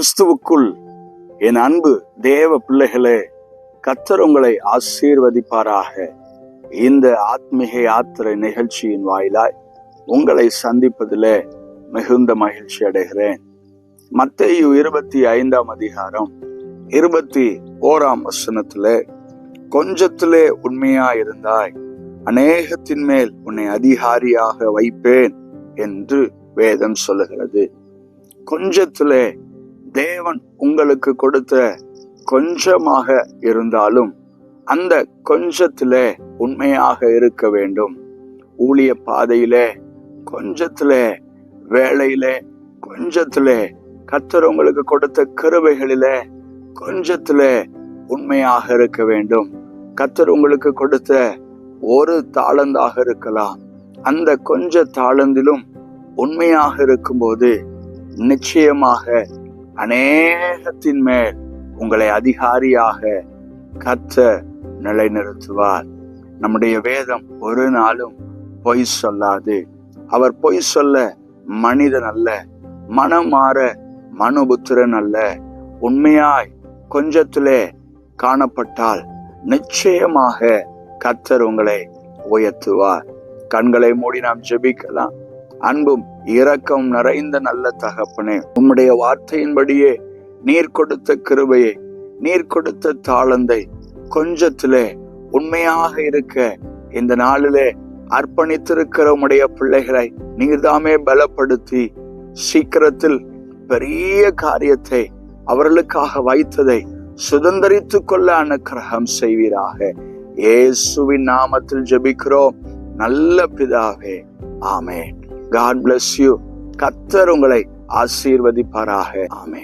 கிறிஸ்துவுக்குள் என் அன்பு தேவ பிள்ளைகளே கத்தர் உங்களை ஆசீர்வதிப்பாராக. இந்த ஆத்மீக யாத்திரை நிகழ்ச்சியின் வாயிலாய் உங்களை சந்திப்பதிலே மிகுந்த மகிழ்ச்சி அடைகிறேன். மத்தையு இருபத்தி ஐந்தாம் அதிகாரம் இருபத்தி ஓராம் வசனத்திலே கொஞ்சத்திலே உண்மையா இருந்தாய் அநேகத்தின் மேல் உன்னை அதிகாரியாக வைப்பேன் என்று வேதம் சொல்லுகிறது. கொஞ்சத்திலே தேவன் உங்களுக்கு கொடுத்த கொஞ்சமாக இருந்தாலும் அந்த கொஞ்சத்திலே உண்மையாக இருக்க வேண்டும். ஊழிய பாதையிலே கொஞ்சத்திலே வேலையிலே கொஞ்சத்திலே கத்தர் உங்களுக்கு கொடுத்த கிருபைகளிலே கொஞ்சத்திலே உண்மையாக இருக்க வேண்டும். கத்தர் உங்களுக்கு கொடுத்த ஒரு தாளந்தாக இருக்கலாம். அந்த கொஞ்ச தாளந்திலும் உண்மையாக இருக்கும்போது நிச்சயமாக அநேகத்தின் மேல் உங்களை அதிகாரியாக கத்த நிலைநிறுத்துவார். நம்முடைய வேதம் ஒரு நாளும் பொய் சொல்லாது. அவர் பொய் சொல்ல மனிதன் அல்ல மனம் மாற மனுபுத்திரன் அல்ல. உண்மையாய் கொஞ்சத்திலே காணப்பட்டால் நிச்சயமாக கத்தர் உங்களை உயர்த்துவார். கண்களை மூடி நாம் ஜெபிக்கலாம். அன்பும் இரக்கம் நிறைந்த நல்ல தகப்பனே. உம்முடைய வார்த்தையின்படியே நீர் கொடுத்த கிருபையை நீர் கொடுத்த தாளந்தை கொஞ்சத்திலே உண்மையாக இருக்க இந்த நாளிலே அர்ப்பணித்திருக்கிற உடைய பிள்ளைகளை நீர்தாமே பலப்படுத்தி சீக்கிரத்தில் பெரிய காரியத்தை அவர்களுக்காக வைத்ததை சுதந்திரித்து கொள்ள அனுக்கிரகம் செய்வீராக. இயேசுவின் நாமத்தில் ஜெபிக்கிறோம். நல்ல பிதாவே. ஆமே காட் பிளஸ் யூ கத்தர் உங்களை ஆசீர்வதிப்பாராக. ஆமே